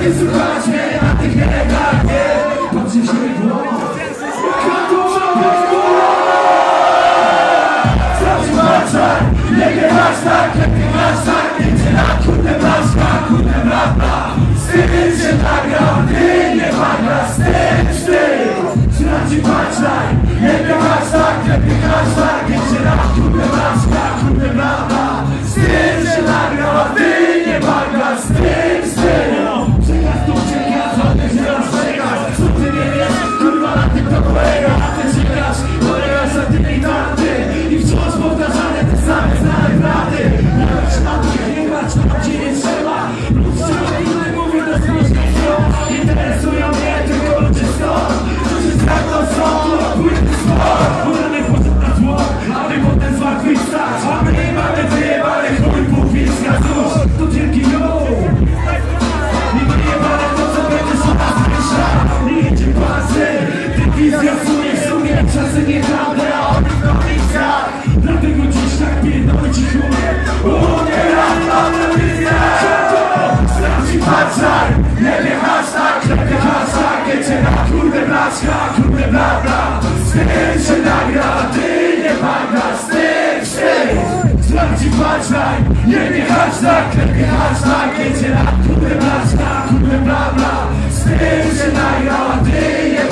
nie słuchasz mnie na tych regach Nie, patrzysz się w głowę wiem aż tak, nie masz tak Idzie na kurde blaszka, kurde brawda Wstyd się nagrał, ty nie wstyd Sprawdź maczaj, nie wiem aż tak, jak nie masz tak Idzie na kurde blaszka, kurde Patrzaj, nie wiem hashtag Klepie hashtag, wiecie na kurde blaszka Kurde bla bla, wstyd się nagra A ty nie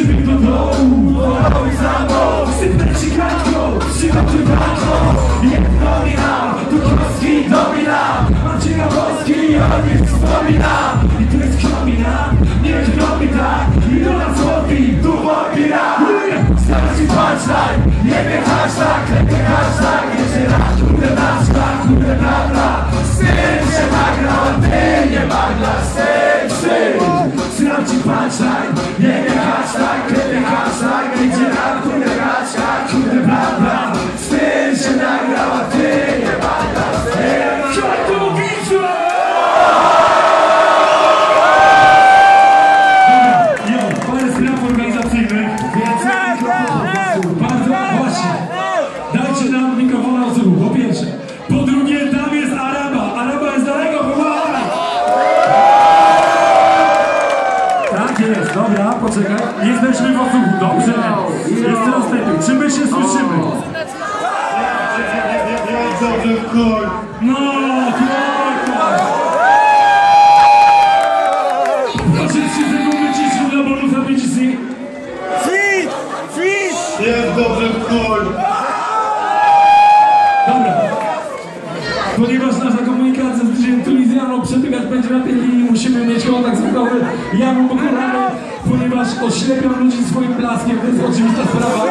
Szyby do dołu, wołał za mną Sypnę ci kratką, przygotuj walką Jedno mi nam, to kioski domina Macieja Boski, on nie wspomina I to jest kromina, niech robi tak I do nas łowi, tu odbira Zaraz ci punchline, nie wiem hashtag Lepiej hashtag, jeszcze raz Kurde blaszka, kurde bla Wstyd się nagra, a ty nie magla Wstyd, wstyd Znam ci punchline, poczekaj. Jesteśmy w odsłuchu, dobrze. Jest coraz lepiej. Czy my się słyszymy? Jak dobrze w chuj! No, kurwa! Proszę 3 sekundy ciszy dla bonusa BGC. Jak dobrze w chuj! Dobra. Ponieważ nasza komunikacja z DJ Tulizjaną przebiegać będzie na tej linii, musimy mieć kontakt wzrokowy. Ja mam pokonany, ponieważ oślepiam ludzi swoim blaskiem, to jest oczywista sprawa.